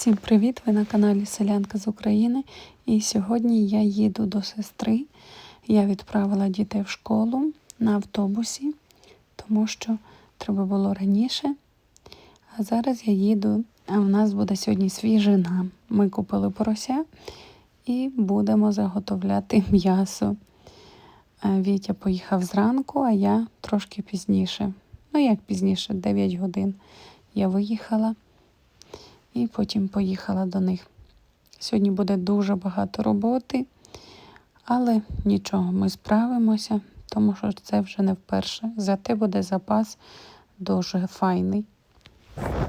Всім привіт! Ви на каналі Селянка з України. І сьогодні я їду до сестри. Я відправила дітей в школу на автобусі, тому що треба було раніше. А зараз я їду, а в нас буде сьогодні свіжина. Ми купили порося і будемо заготовляти м'ясо. Вітя поїхав зранку, а я трошки пізніше. Ну, як пізніше, 9 годин я виїхала і потім поїхала до них. Сьогодні буде дуже багато роботи, але нічого, ми справимося, тому що це вже не вперше. Зате буде запас дуже файний.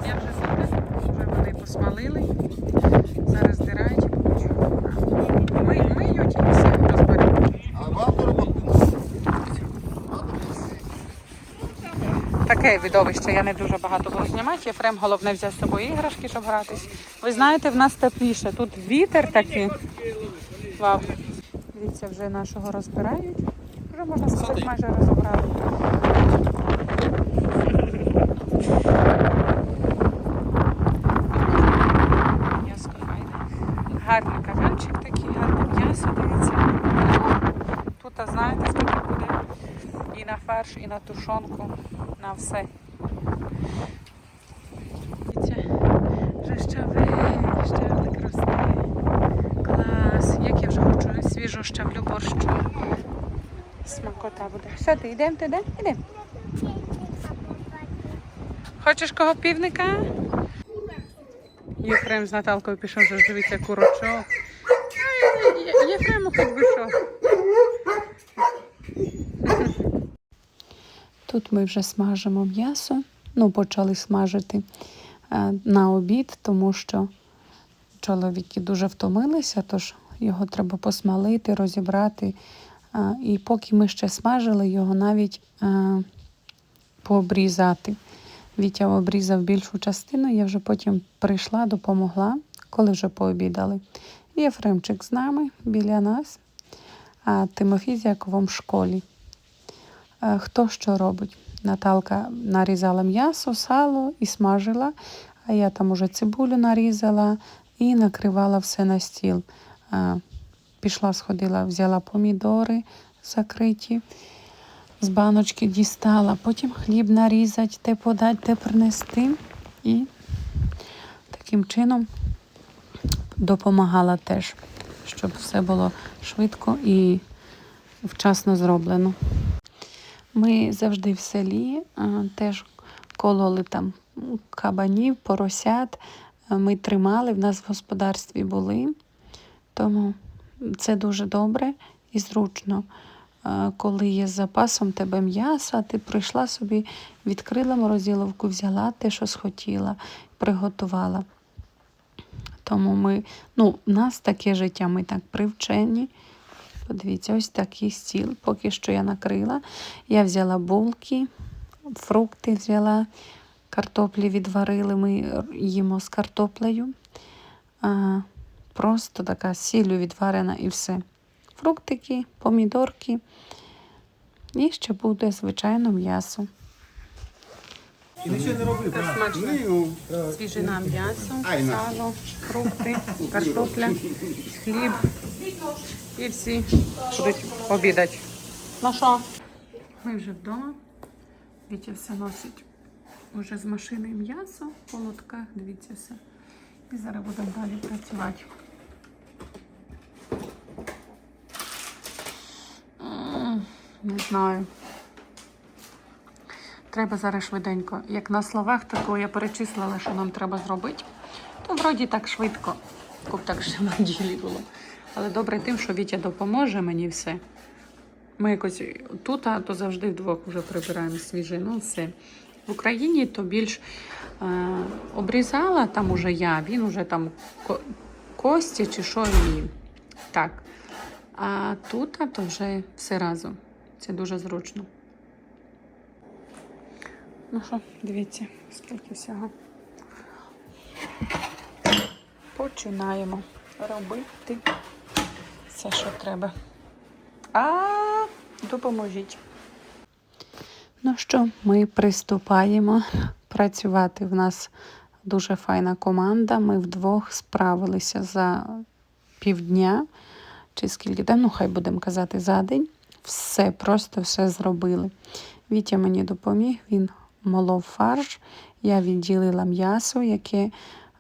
Я вже зараз вже вони посмалили. Зараз здирають. Ми, миють і все розберемо. А багато роботи? Таке видовище, я не дуже багато буду знімати. Єфрем головне взяв з собою іграшки, щоб гратись. Ви знаєте, в нас тепліше. Тут вітер такий. Вау. Дивіться, вже нашого розбирають. Вже можна сказати, майже розібрали. М'ясо файне. Гарний казанчик такий, гарне м'ясо, дивіться. Тут, а знаєте, скільки буде? І на тушонку, на все. Вже щавель, щавлик росте. Клас. Як я вже хочу свіжу щавлю борщу. Смакота буде. Все, ти йдемо, ти йдемо? Хочеш кого півника? Єфрем з Наталкою пішов, вже дивіться курочок. Єфрему хоч би що. Тут ми вже смажимо м'ясо. Ну, почали смажити е, на обід, тому що чоловіки дуже втомилися, тож його треба посмалити, розібрати. Е, І поки ми ще смажили, його навіть е, пообрізати. Вітя обрізав більшу частину, я вже потім прийшла, допомогла, коли вже пообідали. Єфремчик з нами біля нас, а Тимофій з в школі. Е, Хто що робить? Наталка нарізала м'ясо, сало і смажила, а я там уже цибулю нарізала і накривала все на стіл. Е, Пішла, сходила, взяла помідори закриті, з баночки дістала, потім хліб нарізати, те подати, те принести. І таким чином допомагала теж, щоб все було швидко і вчасно зроблено. Ми завжди в селі теж кололи там кабанів, поросят. Ми тримали, в нас в господарстві були. Тому це дуже добре і зручно. Коли є з запасом тебе м'яса, ти прийшла собі, відкрила морозиловку, взяла те, що схотіла, приготувала. Тому ми, ну, в нас таке життя, ми так привчені. Подивіться, ось такий стіл. Поки що я накрила. Я взяла булки, фрукти взяла, картоплі відварили, ми їмо з картоплею. Просто така сіллю відварена і все. Фруктики, помідорки. І ще буде, звичайно, м'ясо. І нічого не робив. Це смачно. Ну, е, Свіжина м'ясо, сало, фрукти, картопля, хліб. І всі будуть обідати. Ну що? Ми вже вдома. Вітя все носить уже з машини м'ясо, в полотках, дивіться все. І зараз будемо далі працювати. Не знаю. Треба зараз швиденько. Як на словах, тако я перечислила, що нам треба зробити. То вроді так швидко, як так ще на ділі було. Але добре тим, що Вітя допоможе мені все. Ми якось тут, а то завжди вдвох вже прибираємо свіжину, все. В Україні то більш е, обрізала там уже я, він уже там ко- кості чи що і так. А тут то вже все разом. Це дуже зручно. Ну що, дивіться, скільки всього. Починаємо робити все, що треба. А допоможіть. Ну що, ми приступаємо працювати. В нас дуже файна команда. Ми вдвох справилися за півдня, чи скільки там, ну хай будемо казати, за день. Все, просто все зробили. Вітя мені допоміг, він молов фарш. Я відділила м'ясо, яке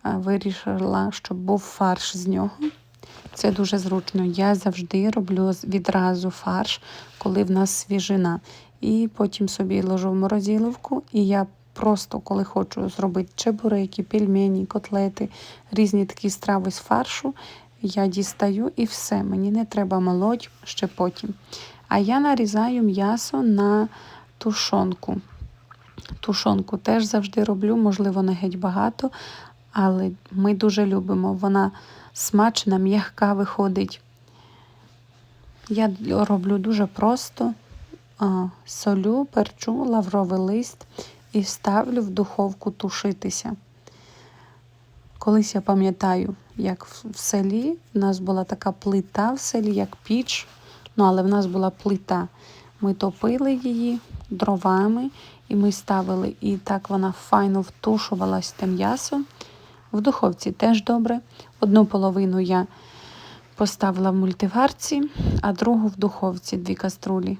вирішила, щоб був фарш з нього. Це дуже зручно. Я завжди роблю відразу фарш, коли в нас свіжина. І потім собі ложу в морозиловку, і я просто, коли хочу зробити чебуреки, пельмені, котлети, різні такі страви з фаршу, я дістаю і все. Мені не треба молоть ще потім. А я нарізаю м'ясо на тушонку. Тушонку теж завжди роблю, можливо, не геть багато, але ми дуже любимо. Вона смачна, м'яка виходить. Я роблю дуже просто. Солю, перчу, лавровий лист і ставлю в духовку тушитися. Колись я пам'ятаю, як в селі в нас була така плита в селі, як піч, ну але в нас була плита. Ми топили її дровами, і ми ставили, і так вона файно втушувалась те м'ясо. В духовці теж добре. Одну половину я поставила в мультиварці, а другу в духовці дві каструлі.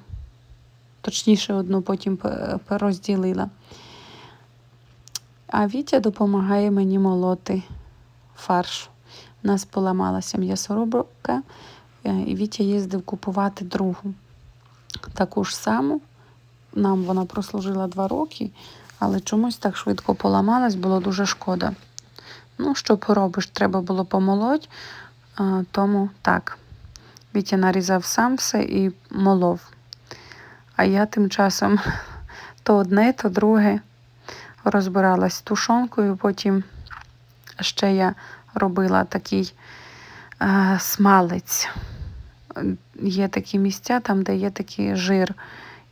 Точніше, одну потім розділила. А Вітя допомагає мені молоти фарш. У нас поламалася м'ясорубка, е, і Вітя їздив купувати другу. Таку ж саму. Нам вона прослужила два роки, але чомусь так швидко поламалась, було дуже шкода. Ну, що поробиш, треба було помолоть, тому так. Вітя нарізав сам все і молов. А я тим часом то одне, то друге розбиралась тушонкою. Потім ще я робила такий е, смалець. Є такі місця, там, де є такий жир.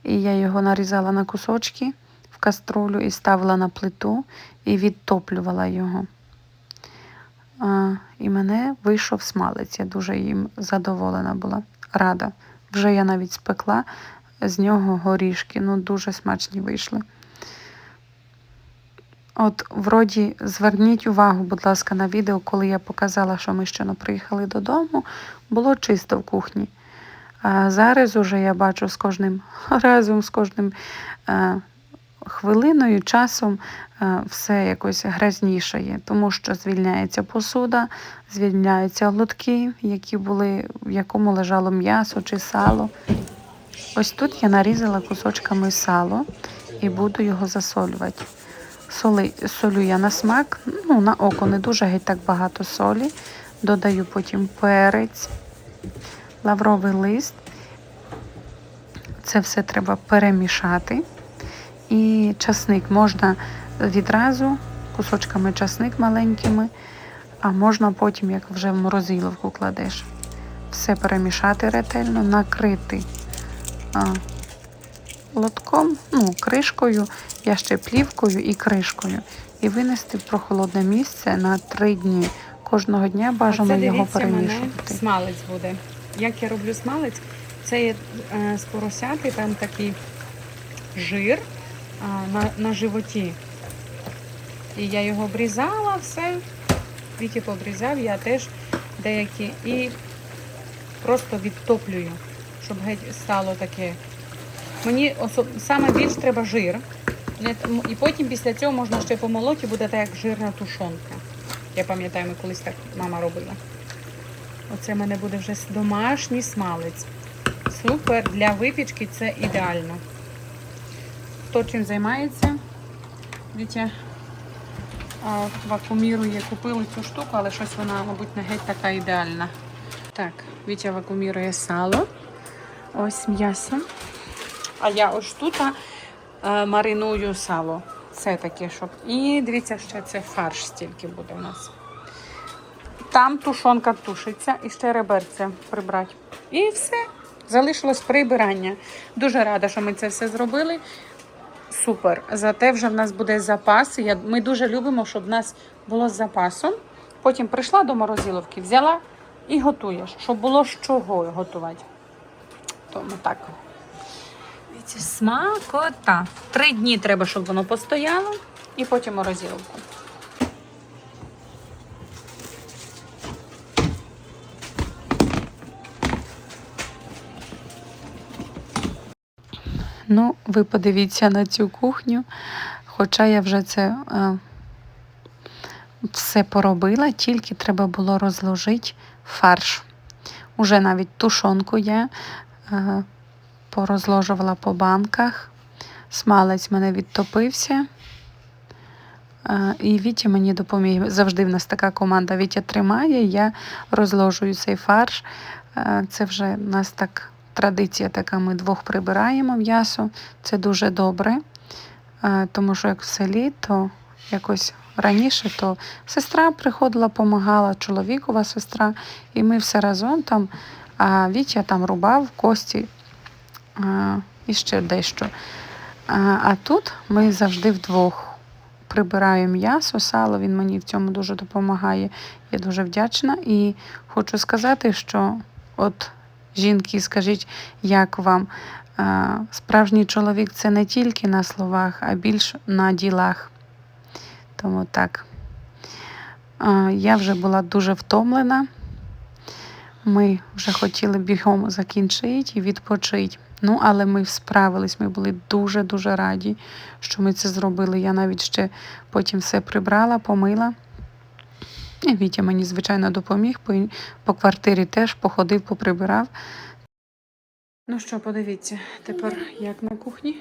І я його нарізала на кусочки в каструлю і ставила на плиту і відтоплювала його. А, і мене вийшов смалець. Я дуже їм задоволена була, рада. Вже я навіть спекла з нього горішки. Ну, дуже смачні вийшли. От, вроді, зверніть увагу, будь ласка, на відео, коли я показала, що ми щойно приїхали додому, було чисто в кухні. А зараз уже я бачу з кожним разом, з кожним е, хвилиною, часом е, все якось грязнішає, тому що звільняється посуда, звільняються лотки, які були, в якому лежало м'ясо чи сало. Ось тут я нарізала кусочками сало і буду його засолювати. Соли, солю я на смак, ну, на око не дуже геть так багато солі. Додаю потім перець, лавровий лист. Це все треба перемішати. І часник можна відразу кусочками часник маленькими, а можна потім, як вже в морозиловку кладеш. Все перемішати ретельно, накрити а, лотком, ну, кришкою, я ще плівкою і кришкою. І винести в прохолодне місце на три дні. Кожного дня бажано його перемішувати. Смалець буде. Як я роблю смалець, це є е, з поросяти, там такий жир на, на животі. І я його обрізала, все. Віки пообрізав, я теж деякі. І просто відтоплюю, щоб геть стало таке. Мені особ... саме більш треба жир. І потім після цього можна ще помолоти, буде так як жирна тушонка. Я пам'ятаю, ми колись так мама робила. Оце в мене буде вже домашній смалець. Супер, для випічки це ідеально. Хто чим займається? Вітя вакуумірує, купили цю штуку, але щось вона, мабуть, не геть така ідеальна. Так, Вітя вакуумірує сало. Ось м'ясо. А я ось тут а, мариную сало. Це таке, щоб. І дивіться, що це фарш стільки буде у нас. Там тушонка тушиться і ще реберця прибрати. І все. Залишилось прибирання. Дуже рада, що ми це все зробили. Супер. Зате вже в нас буде запас. Ми дуже любимо, щоб в нас було з запасом. Потім прийшла до морозиловки, взяла і готуєш, щоб було з чого готувати. Тому так. Смакота. Три дні треба, щоб воно постояло, і потім морозиловку. Ну, ви подивіться на цю кухню. Хоча я вже це е, все поробила, тільки треба було розложити фарш. Уже навіть тушонку я е, порозложувала по банках. Смалець мене відтопився. Е, І Вітя мені допоміг. Завжди в нас така команда. Вітя тримає, я розложую цей фарш. Е, Це вже в нас так традиція така. Ми двох прибираємо м'ясо. Це дуже добре. Е, Тому що як в селі, то якось раніше то сестра приходила, допомагала, чоловікова сестра, і ми все разом там, а Вітя там рубав кості а, і ще дещо. А, а тут ми завжди вдвох прибираємо м'ясо, сало, він мені в цьому дуже допомагає. Я дуже вдячна. І хочу сказати, що от жінки, скажіть, як вам? Справжній чоловік це не тільки на словах, а більш на ділах. Тому так. Я вже була дуже втомлена. Ми вже хотіли бігом закінчити і відпочити. Ну, але ми справились, ми були дуже-дуже раді, що ми це зробили. Я навіть ще потім все прибрала, помила. І Вітя мені, звичайно, допоміг. По, квартирі теж походив, поприбирав. Ну що, подивіться, тепер як на кухні.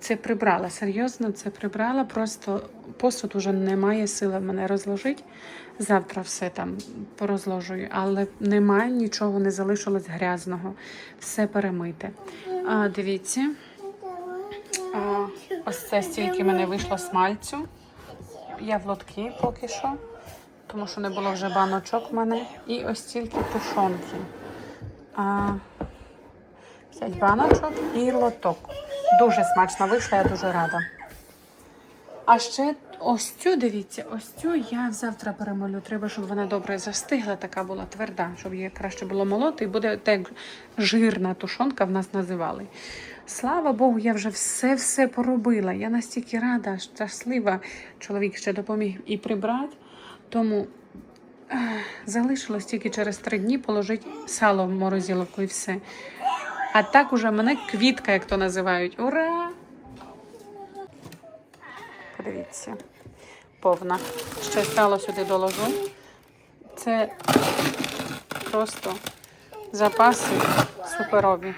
Це прибрала, серйозно, це прибрала. Просто посуд уже немає сили мене розложити. Завтра все там порозложую, але немає нічого, не залишилось грязного. Все перемите. А, дивіться, а, ось це стільки мене вийшло смальцю. Я в лотки поки що, тому що не було вже баночок в мене. І ось стільки тушонки. А, 5 баночок і лоток. Дуже смачно вийшла, я дуже рада. А ще ось цю, дивіться, ось цю я завтра перемолю. Треба, щоб вона добре застигла, така була тверда, щоб її краще було молоти. І буде так жирна тушонка в нас називали. Слава Богу, я вже все-все поробила. Я настільки рада, щаслива. Чоловік ще допоміг і прибрати. Тому ех, залишилось тільки через три дні положити сало в морозиловку і все. А так уже мене квітка, як то називають. Ура! Подивіться, повна. Ще стало сюди доложу. Це просто запаси суперові.